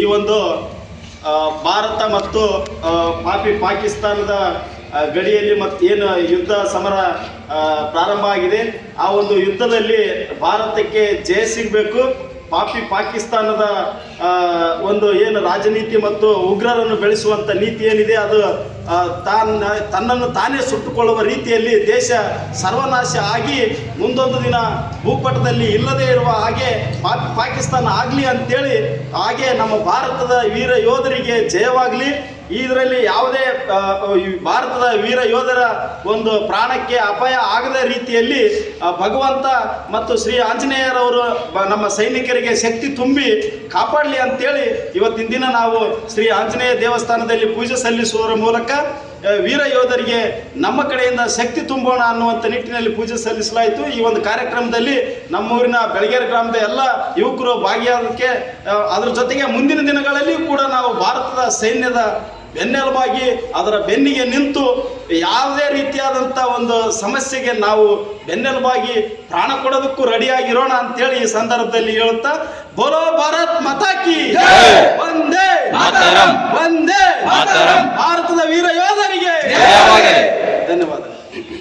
ಈ ಒಂದು ಭಾರತ ಮತ್ತು ಪಾಪಿ ಪಾಕಿಸ್ತಾನದ ಗಡಿಯಲ್ಲಿ ಮತ್ತು ಏನು ಯುದ್ಧ ಸಮರ ಪ್ರಾರಂಭ ಆಗಿದೆ. ಆ ಒಂದು ಯುದ್ಧದಲ್ಲಿ ಭಾರತಕ್ಕೆ ಜಯ ಸಿಗಬೇಕು. ಪಾಪಿ ಪಾಕಿಸ್ತಾನದ ಒಂದು ಏನು ರಾಜನೀತಿ ಮತ್ತು ಉಗ್ರರನ್ನು ಬೆಳೆಸುವಂಥ ನೀತಿ ಏನಿದೆ, ಅದು ತಾನ, ತನ್ನನ್ನು ತಾನೇ ಸುಟ್ಟುಕೊಳ್ಳುವ ರೀತಿಯಲ್ಲಿ ದೇಶ ಸರ್ವನಾಶ ಆಗಿ ಮುಂದೊಂದು ದಿನ ಭೂಪಟದಲ್ಲಿ ಇಲ್ಲದೇ ಇರುವ ಹಾಗೆ ಪಾಕಿಸ್ತಾನ ಆಗಲಿ ಅಂತೇಳಿ, ಹಾಗೆ ನಮ್ಮ ಭಾರತದ ವೀರ ಯೋಧರಿಗೆ ಜಯವಾಗಲಿ. ಇದರಲ್ಲಿ ಯಾವುದೇ ಭಾರತದ ವೀರ ಯೋಧರ ಒಂದು ಪ್ರಾಣಕ್ಕೆ ಅಪಾಯ ಆಗದ ರೀತಿಯಲ್ಲಿ ಭಗವಂತ ಮತ್ತು ಶ್ರೀ ಆಂಜನೇಯರವರು ನಮ್ಮ ಸೈನಿಕರಿಗೆ ಶಕ್ತಿ ತುಂಬಿ ಕಾಪಾಡಲಿ ಅಂತೇಳಿ ಇವತ್ತಿನ ದಿನ ನಾವು ಶ್ರೀ ಆಂಜನೇಯ ದೇವಸ್ಥಾನದಲ್ಲಿ ಪೂಜೆ ಸಲ್ಲಿಸುವುದರ ಮೂಲಕ ವೀರ ಯೋಧರಿಗೆ ನಮ್ಮ ಕಡೆಯಿಂದ ಶಕ್ತಿ ತುಂಬೋಣ ಅನ್ನುವಂಥ ನಿಟ್ಟಿನಲ್ಲಿ ಪೂಜೆ ಸಲ್ಲಿಸಲಾಯಿತು. ಈ ಒಂದು ಕಾರ್ಯಕ್ರಮದಲ್ಲಿ ನಮ್ಮೂರಿನ ಬೆಳಗೇರಿ ಗ್ರಾಮದ ಎಲ್ಲ ಯುವಕರು ಭಾಗಿಯಾದಕ್ಕೆ ಅದರ ಜೊತೆಗೆ ಮುಂದಿನ ದಿನಗಳಲ್ಲಿ ಕೂಡ ನಾವು ಸೈನ್ಯದ ಬೆನ್ನೆಲುಬಾಗಿ ಅದರ ಬೆನ್ನಿಗೆ ನಿಂತು ಯಾವುದೇ ರೀತಿಯಾದಂಥ ಒಂದು ಸಮಸ್ಯೆಗೆ ನಾವು ಬೆನ್ನೆಲುಬಾಗಿ ಪ್ರಾಣ ಕೊಡೋದಕ್ಕೂ ರೆಡಿಯಾಗಿರೋಣ ಅಂತೇಳಿ ಈ ಸಂದರ್ಭದಲ್ಲಿ ಹೇಳುತ್ತಾ ಬೋಲೋ ಭಾರತ್ ಮತಾಕಿ ಒಂದೇ ಒಂದೇ ಭಾರತದ ವೀರ ಯೋಧರಿಗೆ ಧನ್ಯವಾದ